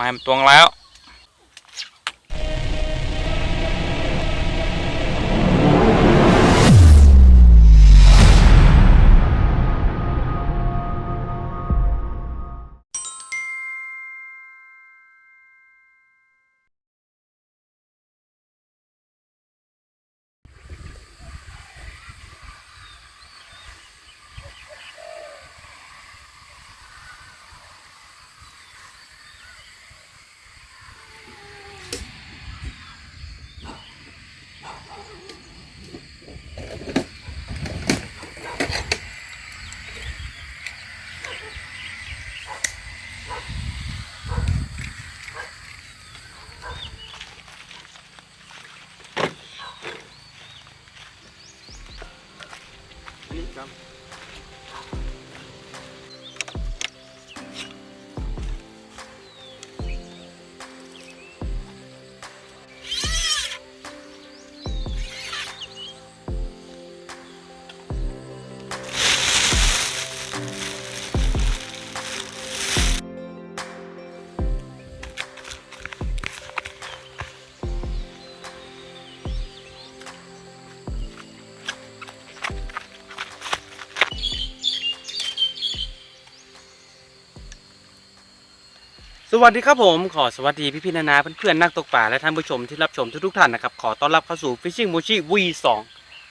มาตวงแล้ว วัสดีครับผมขอสวัสดีพี่พี่ๆนานาเพื่อนๆนักตกป่าและท่านผู้ชมที่รับชมทุกๆท่านนะครับขอต้อนรับเข้าสู่ Fishing Mochi V2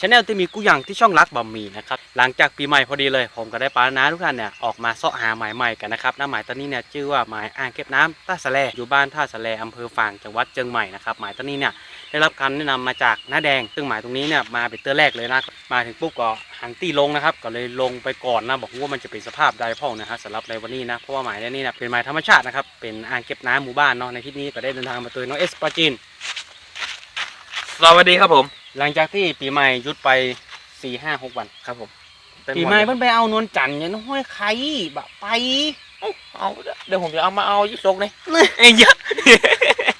ช anel ที่มีกูย่างที่ช่องรักบะหมี่นะครับหลังจากปีใหม่พอดีเลย ผมก็ได้ปานาทุกท่านเนี่ยออกมาเสาะหาหมายใหม่กันนะครับหน้าหมายตอนนี้เนี่ยชื่อว่าหมายอ่างเก็บน้ำท่าสะแลอยู่บ้านท่าสะแลอำเภอฝางจังหวัดเชียงใหม่นะครับหมายตอนนี้เนี่ยได้รับการแนะนำมาจากน้าแดง ซึ่งหมายตรงนี้เนี่ยมาเป็นเตอร์แรกเลยนะมาถึงปุ๊บก็หันตีลงนะครับก็เลยลงไปก่อนนะบอกว่ามันจะเป็นสภาพใดพ่องนะฮะสำหรับในวันนี้นะเพราะว่าหมายนี้เนี่ยเป็นหมายธรรมชาตินะครับเป็นอ่างเก็บน้ำหมู่บ้านเนาะในที่นี้ก็ได้เดินทางมาตัวน้องเอสปาจินสวัสดีครับผม หลังจากที่ปีใหม่หยุดไปสี่ห้าหกวันครับผมปีใหม่เพิ่นไปเอานวลจันทร์เนี่ยน้องห้อยไข่บะไปเอาเดี๋ยวผมจะเอามาเอายี่สกนี่เอ้ยเยอะ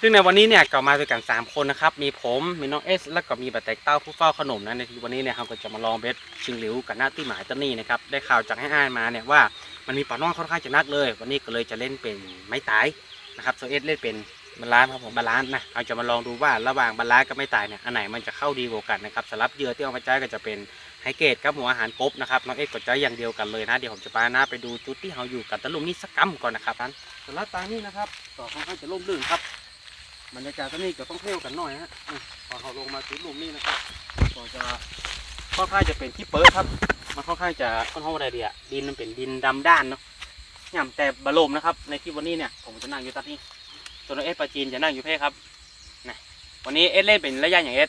ซึ่งในวันนี้เนี่ยก็มาด้วยกัน 3 คนนะครับ มีผมมีน้องเอสแล้วก็มีบัตแตกเต้าผู้เฝ้าขนมนะในที่วันนี้เนี่ยเราก็จะมาลองเบสชิงหลิวกับหน้าที่หมายต้นนี้นะครับได้ข่าวจากให้อ่านมาเนี่ยว่ามันมีปลาน้อยค่อนข้างจะนักเลย วันนี้ก็เลยจะเล่นเป็นไม้ตายนะครับโซเอสเล่นเป็น บาลานซ์ครับผมบาลานซ์นะเราจะมาลองดูว่าระหว่างบาลานซ์กับไม่ตายเนี่ยอันไหนมันจะเข้าดีกว่ากันนะครับสำหรับเหยื่อที่เอามาใช้ก็จะเป็นไฮเกตกับหัวอาหารกบนะครับน้องเอ็กซ์ก็ใช้อย่างเดียวกันเลยนะเดี๋ยวผมจะพาหน้าไปดูจุดที่เราอยู่กันตะลุมนี้สักกัมก่อนนะครับนั้นสำหรับตานี่นะครับต่อค่อนข้างจะร่มรื่นครับบรรยากาศตอนนี้จะต้องเที่ยวกันหน่อยฮะพอเราลงมาจุดลุมนี่นะครับก็จะค่อนข้างจะเป็นที่เปิดครับ มันค่อนข้างจะค่อนข้างอะไรดีอะดินมันเป็นดินดำด้านเนาะย่ำแต่บะลมนะครับ ในที่วันนี้เนี่ยผมจะนั่งอยู่ตรงนี้ ส่วนน้องเอสปาจีนจะนั่งอยู่เพ่ครับนะวันนี้เอสเล่นเป็นระยะอย่างเอส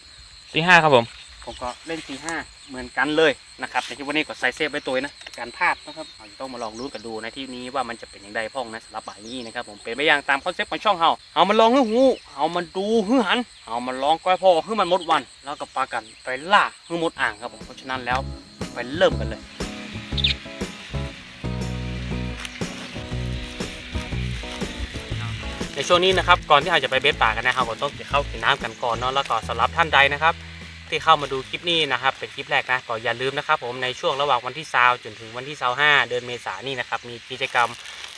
สี่ห้าครับผม ผมก็เล่นสี่ห้าเหมือนกันเลยนะครับในที่วันนี้ก็ใส่เซฟไว้ตัวนะการพลาดนะครับเราจะต้องมาลองรู้กันดูในที่นี้ว่ามันจะเป็นอย่างไรพ่องนะสำหรับบ่ายนี้นะครับผมเป็นไปอย่างตามคอนเซ็ปต์ของช่องเฮาเอามาลองให้หูเอามาดูให้หันเอามาลองก้อยพ่อให้มันหมดวัน แล้วก็ปากันไปล่าให้หมดอ่างครับผมเพราะฉะนั้นแล้วไปเริ่มกันเลย ในช่วงนี้นะครับก่อนที่เราจะไปเบสป่ากันนะเราก็ต้องเข้ากินน้ำกันก่อนเนาะแล้วก็สำหรับท่านใดนะครับ ที่เข้ามาดูคลิปนี้นะครับ เป็นคลิปแรกนะก็อย่าลืมนะครับ ผมในช่วงระหว่างวันที่20จนถึงวันที่25เดือนเมษายนนี่นะครับมีกิจกรรม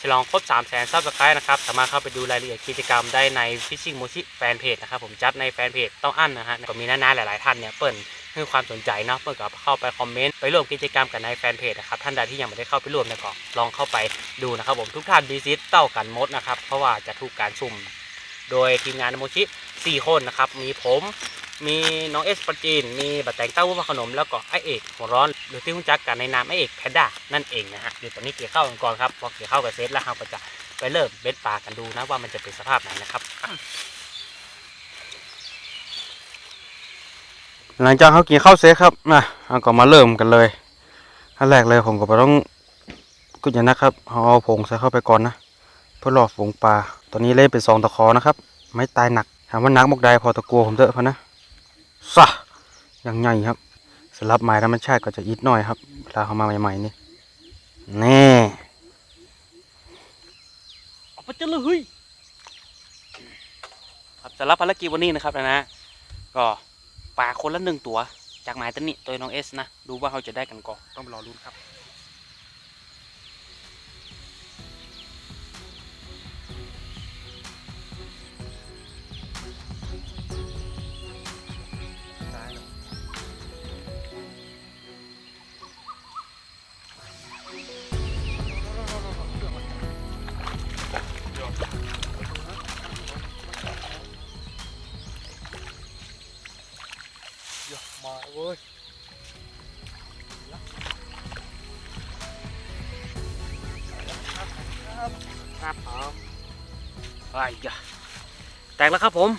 ฉลองครบ3 0 0 0 0 0ซับสไครต์นะครับสามารถเข้าไปดูรายละเอียดกิจกรรมได้ใน Fishing Mochi แฟนเพจนะครับผมจัดในแฟนเพจต้องอั้นนะฮะก็มีน้าๆหลาย ๆ ท่านเนี่ยเปิด ให้ความสนใจเนาะเปิดกับเข้าไปคอมเมนต์ไปร่วมกิจกรรมกันในแฟนเพจนะครับท่านใดที่ยังไม่ได้เข้าไปร่วมเนี่ยก็ลองเข้าไปดูนะครับผมทุกท่านดีซิตเต้ากันมดนะครับเพราะว่าจะถูกการสุ่ม โดยทีมงานโมชิ4คนนะครับมีผมมีน้องเอสปจีน มีบัตแตงเต้าหู้ขนม แล้วก็ไอเอกหัวร้อน หรือที่รู้จักกันในนามไอเอกแพนด้านั่นเองนะฮะ เดี๋ยวตอนนี้เกี่ยวเข้ากันก่อนครับ พอเกี่ยวเข้ากับเซตแล้วเราก็จะไปเริ่มเบ็ดปลากันดูนะว่ามันจะเป็นสภาพไหนนะครับ หลังจากเขากินข้าวเซตครับนะเราก็มาเริ่มกันเลยขั้นแรกเลยผมก็ไปต้องกุญยนะครับเอาผงใส่เข้าไปก่อนนะเพื่อหลอกฝูงปลาตอนนี้เล่นเป็นสองตะขอนะครับ ไม่ตายหนักถามว่านักมกใดพอตะกัวผมเถอะพะนะซะยังไงครับสำหรับไม้ธรรมชาติก็จะอิดหน่อยครับเวลาเขามาใหม่ๆนี่แน่เอาไปเจอเลยเฮ้ยครับสำหรับภารกิจวันนี้นะครับนะก็ ปลาคนละหนึ่งตัว จากหม้ต้นนี้ตัวน้องเอสนะ ดูว่าเขาจะได้กันก่อนต้องรอรุ้นครับ อ้ยยะแตกแล้วครับผม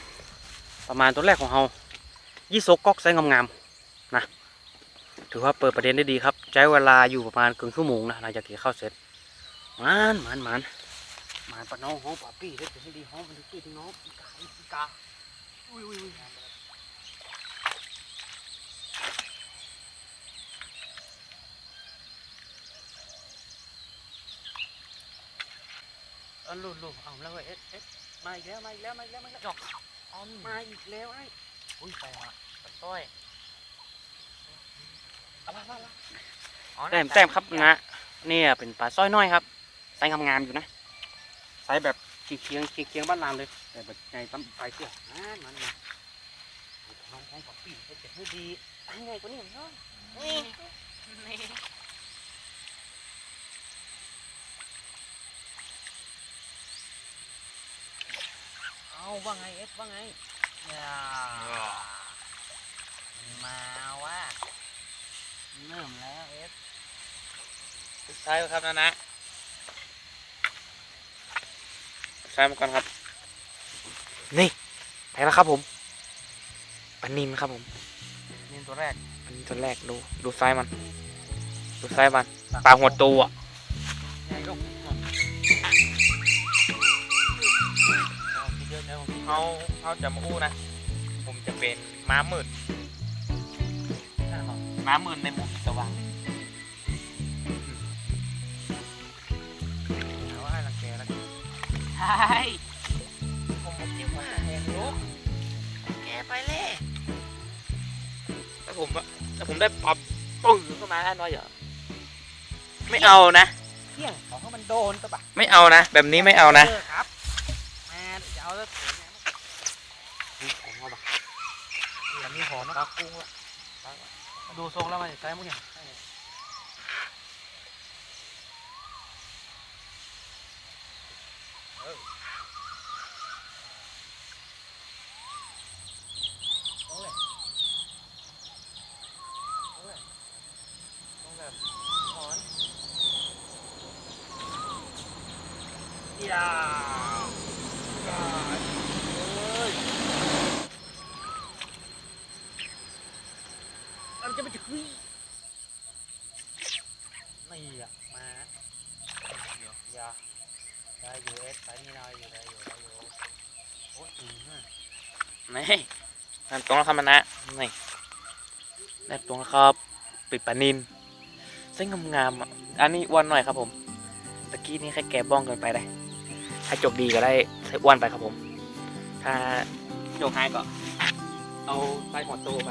ประมาณตัวแรกของเรายี่สกก๊อกไซส์งามๆนะ ถือว่าเปิดประเด็นได้ดีครับ ใช้เวลาอยู่ประมาณเกือบชั่วโมงนะหลังจากที่เข้าเสร็จมันมันมันมันปะน้องห้องปะปี้ได้เป็นให้ดีห้องมันดูปี้ถึงน้องกาอีกาอุ้ยอุ้ย อุ้ยเออลูกลูกเอาแล้วเว้ยเอ็ดเอ็ดมาอีกแล้วมาอีกแล้วมาอีกแล้วมาอีกแล้วอ๋อมาอีกแล้วไอ้อุ้ยไปละปลาต้อยเอามามามาอ๋อแต้มแต้มครับงะเนี่ยเป็นปลาสร้อยน้อยครับไซส์งามๆอยู่นะไซส์แบบเคียงเคียงเคียงเคียงบ้านนามเลยแต่แบบในตั้มไปเที่ยวมันมันมาน้องของปะปี้ให้เจ็บให้ดีอันไงกว่านี้เนาะ เอาว่าไงเอฟว่าไงอย่ามาว่าเริ่มแล้วเอฟสุดท้ายครับนะนะใช้มาก่อนครับ นี่ไปแล้วครับผมปลานินครับผมนี่ตัวแรกอันนี้ตัวแรกดูดูไซส์มัน ดูไซส์มันปลาหัวโตอะ เขาเขาจะมาอู้นะ ผมจะเป็นม้ามืดม้ามืดในมุมสว่างเอาให้รังแกแล้วกันใช่ผมบอกเดี๋ยวว่าแหงลุกแกไปเลยแล้วผมอะแล้วผมได้ปับปึ้งเข้ามาแล้น้อยเหรอไม่เอานะเที่ยงของเขามันโดนตะบะไม่เอานะ แบบนี้ไม่เอานะ ครับแม่จะเอาแล้วนี่ของเอาบะ อันนี้หอมนะปลากุ้งละดูทรงแล้วมันจะใช้มั้งเนี่ยยามั นี่อะมาอย่าได้อยู่เอสไปนี่ได้อยู่ได้อยู่ได้อยู่โอ้ยอืมฮะนี่นั่นตรงแล้วครับมันนะนี่ได้ตรงแล้วครับปิดปานินเส้นงามๆอะอันนี้อ้วนหน่อยครับผมตะกี้นี่แค่แกบ้องเกินไปเลยถ้าจกดีก็ได้ใส่อ้วนไปครับผม ถ้าจกหายก็เอาใส่หัวโตไป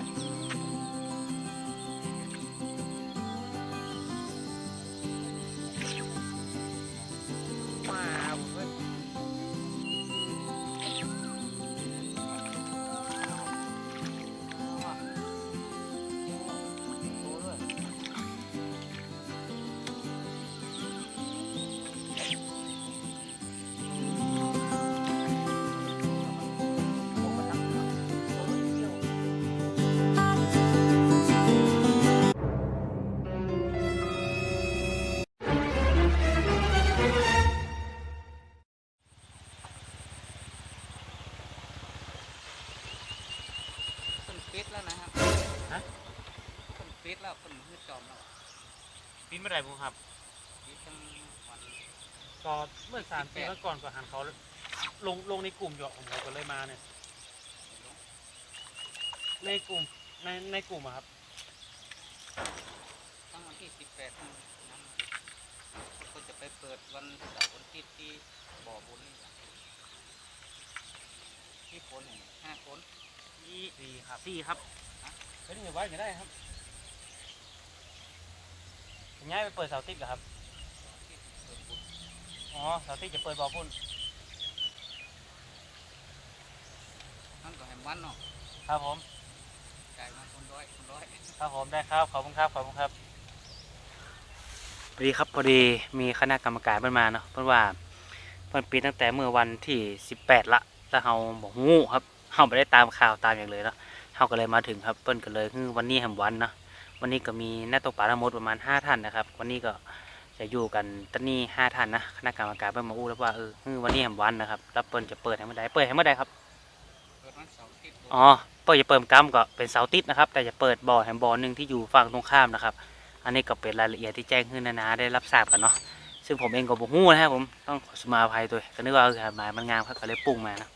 ปีนไม่ได้บุ้งครับฟิตทั้งวันก็เมื่อสามปีก่อนก็หันเขาลงลงในกลุ่มอยู่ของเราก็เลยมาเนี่ย ในกลุ่มในในกลุ่มอะครับทั้งวันที่สิบแปดนั้นก็จะไปเปิดวันเสาร์วันอาทิตย์ที่บ่อบุญนี่แหละที่คนเนี่ยห้าคนสี่สี่ครับสี่ครับเป็นยังไงไว้ไม่ได้ครับ ย้ายไปเปิดเสาร์อาทิตย์เหรอครับที่เปิดบุญอ๋อเสาร์อาทิตย์จะเปิดบ่อพุ่น นั่นก็แหมวันเนาะครับผม จ่ายมาคนร้อยคนร้อยครับผมได้ครับ ขอบคุณครับ ขอบคุณครับ พอดีครับพอดีมีคณะกรรมการเพิ่นมาเนาะเพิ่นว่าเพิ่นปีตั้งแต่เมื่อวันที่ 18 ละแล้วเฮาบ่ฮู้ครับเฮาบ่ได้ตามข่าวตามอย่างเลยเนาะเฮาก็เลยมาถึงครับเพิ่นก็เลยคือวันนี้แห่งวันเนาะ วันนี้ก็มีนักตกปลาทั้งหมดประมาณ 5 ท่านนะครับ วันนี้ก็จะอยู่กันตอนนี้ห้าท่านนะคณะกรรมการเพิ่นมาอู้แล้วว่าเออฮือวันนี้แหมวันนะครับแล้วเปิ้นจะเปิดให้เมื่อใดเปิดให้เมื่อใดครับเปิดวันเสาร์อาทิตย์อ๋อเปิดจะเปิดกำก็เป็นเสาร์อาติดนะครับ แต่จะเปิดบ่อแฮมบ่อหนึ่งที่อยู่ฝั่งตรงข้ามนะครับ อันนี้ก็เป็นรายละเอียดที่แจ้งขึ้นนานาได้รับทราบกันเนาะซึ่งผมเองก็บ่ฮู้นะครับผมต้องขอสมาอภัยด้วยก็นึกว่าเออหมายมันงามครับก็เลยปรุงมานะ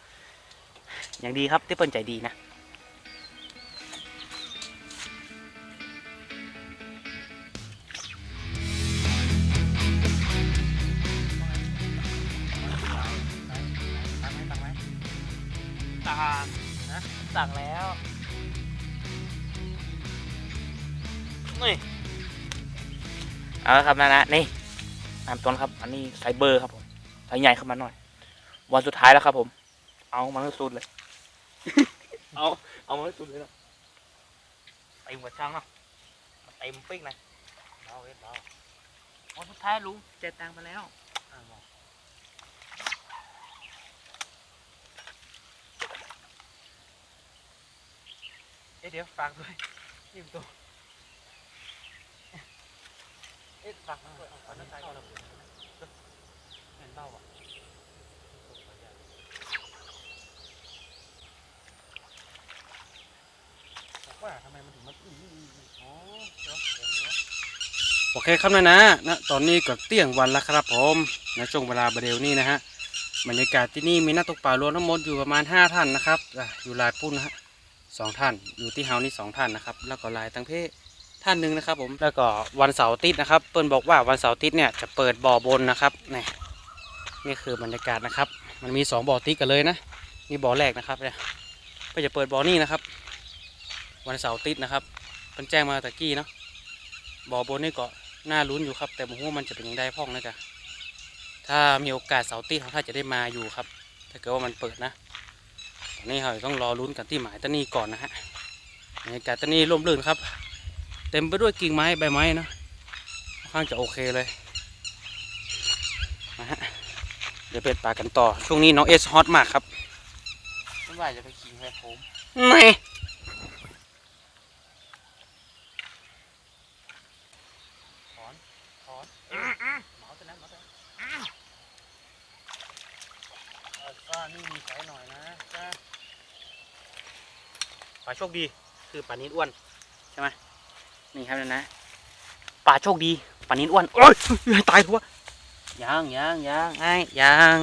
อย่างดีครับที่เปิ้นใจดีนะ สั่งนะสั่งแล้วนี่เอาละครับนะนะนี่ตามต้นครับ อันนี้ใส่เบอร์ครับผมใส่ใหญ่เข้ามาหน่อย วันสุดท้ายแล้วครับผม เอามันให้สุดเลย เอาเอามันให้สุดเลยนะเต็มกว่าช่างเนาะเต็มปิ๊กนะเราเฮ็ดเราวันสุดท้ายลุงเจ็ดตังค์ไปแล้ว อ่าบอก เอ๊ะเดี๋ยวฝากด้วยนี่ตัวเอ๊ะฝากด้วยเอาเอน้ำตาลก่อนเห็นเราอะบอกว่าทำไมมันถึงมาอื้ออื้ออื้ออ๋อเดี๋ยวเดี๋ยวเดี๋ยวโอเคครับนะนะนะตอนนี้ก็เที่ยงวันแล้วครับผมในช่วงเวลาประเดี๋ยวนี้นะฮะบรรยากาศที่นี่มีนักตกปลารวมทั้งหมดอยู่ประมาณ 5 ท่านนะครับอะอยู่ลายปุ้นนะฮะ สองท่าน อยู่ที่เฮานี่สองท่านนะครับ แล้วก็ลายตั้งเพศท่านหนึ่งนะครับ ผมแล้วก็วันเสาร์อาทิตย์นะครับเปิ้ลบอกว่าวันเสาร์อาทิตย์เนี่ยจะเปิดบ่อบนนะครับนี่นี่คือบรรยากาศนะครับ มันมีสองบ่อติดกันเลยนะนี่บ่อแรกนะครับเนี่ยก็จะเปิดบ่อนี่นะครับ วันเสาร์อาทิตย์นะครับเพิ่นแจ้งมาตะกี้เนาะบ่อบนนี่ก็น่าลุ้นอยู่ครับ แต่ผมว่ามันจะเป็นยังไงพ่องนะจ๊ะถ้ามีโอกาสเสาร์อาที่เขาถ้าจะได้มาอยู่ครับ ถ้าเกิดว่ามันเปิดนะ นนี้เราต้องรอลุ้นกันที่หมายตะนี่ก่อนนะฮะบรรยากาศตะนี่ร่มรื่นครับ เต็มไปด้วยกิ่งไม้ใบไม้นะค่อนข้างจะโอเคเลยนะฮะเดี๋ยวเป็ดปลากันต่อ ช่วงนี้น้องเอสฮอตมากครับไม่ว่าจะไปขี่แม่ผมไม่ถอนถอนเหมาตัวนั้นเหมาตัวนั้นก็นี่มีสายหน่อยนะจ้า ปลาโชคดีคือปลานิ้นอ้วนใช่ไหมนี่ครับนะนะปลาโชคดีปลานิ้นอ้วนโอ้ยเฮ้ยตายทัวยังยังยังไอ้ยัง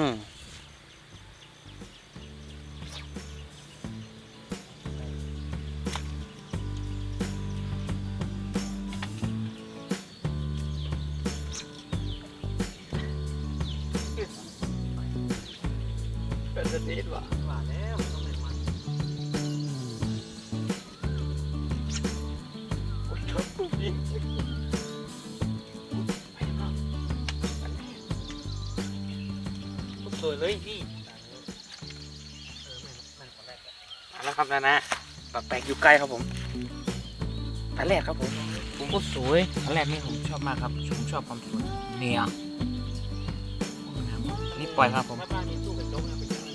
เลยพี่เออแม่นแม่นคนแรกอะเอาละครับนะนะปลาแปลกอยู่ใกล้ครับผมปลาแรกครับผมผมก็สวยอันแรกนี่ผมชอบมากครับผมชอบความสวยเนี่ยนี่ปล่อยครับผมถ้าบ้านนี้ตู้กระจกนะไปยังไง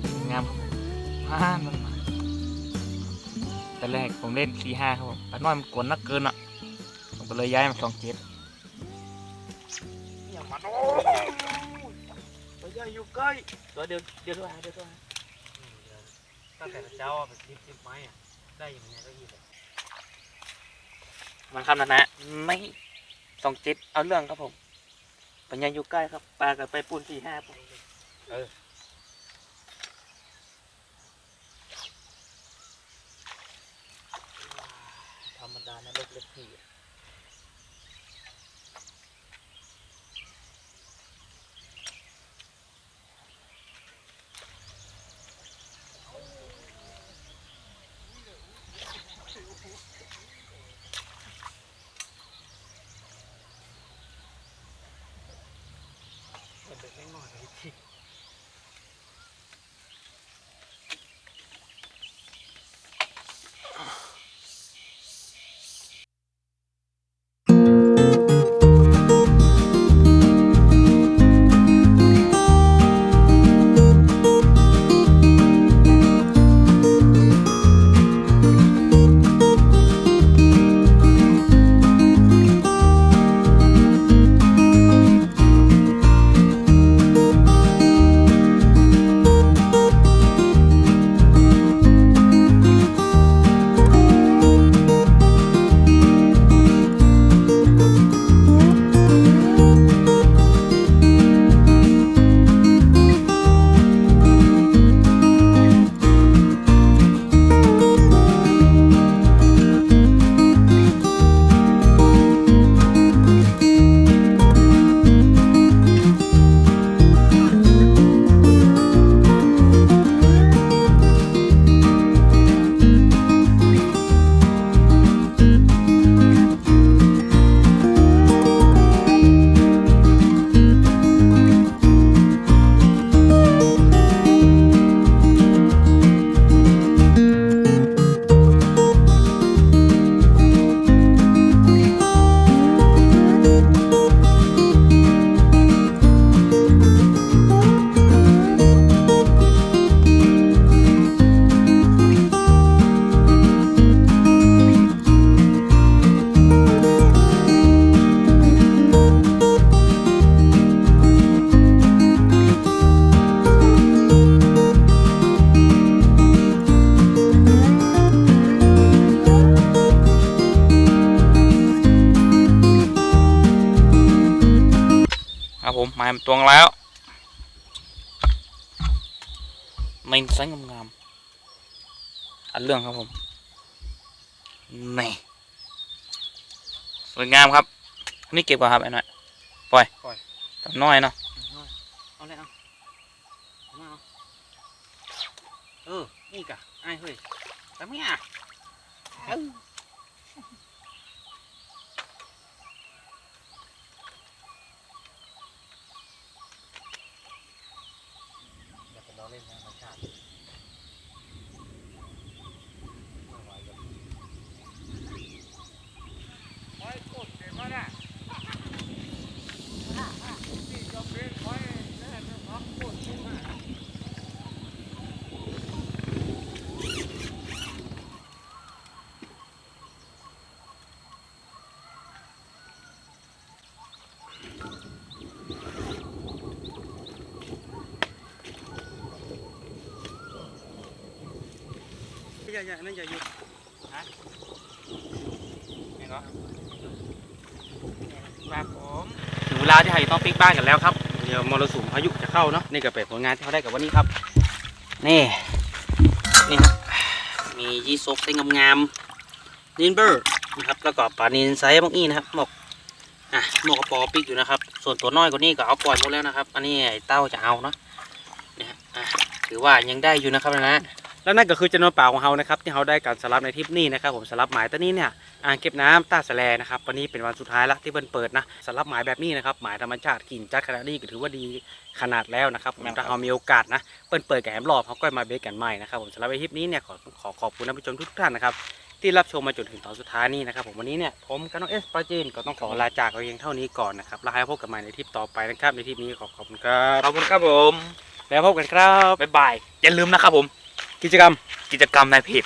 แต่งามครับผมฮ่ามันมาแต่แรกผมเล่นสี่ห้าครับผมแต่น้อยมันกวนนักเกินอะผมก็เลยย้ายมาสองเจ็ดอย่ามา โอ้ยปลาใหญ่อยู่ใกล้เดี๋ยวเดี๋ยวเดี๋ยวด้วเดี๋ยวด้วยอืมเดี๋ยวตั้งแต่เช้าอะไปซิบซิบไม้อะได้อย่างไงก็อีกเลยมันคำนั้นนะไม่สองจ็ดเอาเรื่องครับผมปัญญาอยู่ใกล้ครับปลากับไปปูนสี่ห้าผมธรรมดานะลูกเล็กพี่ ตวงแล้วในไซส์งามๆอันเรื่องครับผมนี่สวยงามครับนี่เก็บก่อนครับไอ้หน่อยปล่อยปล่อยตำน้อยเนาะเอาเลยเอาเอามาเอาเออนี่กะไอ้ายเฮ้ยทำไมอะเอ้าอย่าไปล้อเล่นนะธรรมชาติไม่ไหวกับ อย่าอย่านั่นอย่าหยุดฮะนี่เนาะครับผมถึงเวลาที่เราต้องปิกบ้านกันแล้วครับ เดี๋ยวมรสุมพายุจะเข้าเนาะ นี่ก็เป็นผลงานที่เขาได้กับวันนี้ครับ นี่ นี่ฮะมียีซกเส้นงามๆนินเบอร์นะครับ แล้วก็ปลานินไซส์บางอี้นะครับหมก อะหมกกระปอปิกอยู่นะครับ ส่วนตัวน้อยกว่านี้ก็เอาปล่อยหมดแล้วนะครับ อันนี้ไอ้เต้าจะเอาเนาะเนี่ยฮะอะถือว่ายังได้อยู่นะครับนะแล้วนั่นก็คือจำนวนเปล่าของเรานะครับที่เราได้การสลับในทริปนี้นะครับผมสลับหมายตัวนี้เนี่ยอ่างเก็บน้ำตาสะแลนะครับวันนี้เป็นวันสุดท้ายละที่เพิ่นเปิดนะสลับหมายแบบนี้นะครับหมายธรรมชาติกินจัดขนาดนี้ก็ถือว่าดีขนาดแล้วนะครับผมถ้าเรามีโอกาสนะเปิดเปิดกับแอมรอบเขาก็มาเบรกกันใหม่นะครับผมสำหรับในทริปนี้เนี่ยขอขอขอบคุณท่านผู้ชมทุกท่านนะครับ ที่รับชมมาจนถึงตอนสุดท้ายนี้นะครับผมวันนี้เนี่ยผมกับน้องเอสปาจีนก็ต้องขอลาจากเราเพียงเท่านี้ก่อนนะครับแล้วให้พบกันใหม่ในทริปต่อไปนะครับในทริปนี้ขอขอบคุณครับขอบคุณครับผม แล้วพบกันครับบ๊ายบายอย่าลืมนะครับผม กิจกรรมกิจกรรมในเพจ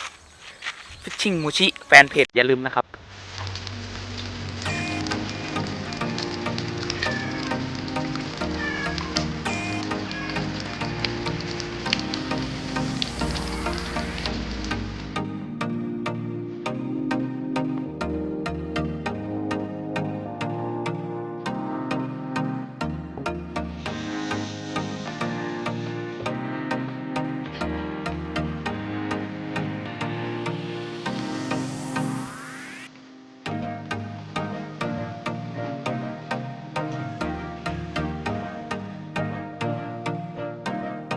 Fishing Mushi แฟนเพจอย่าลืมนะครับ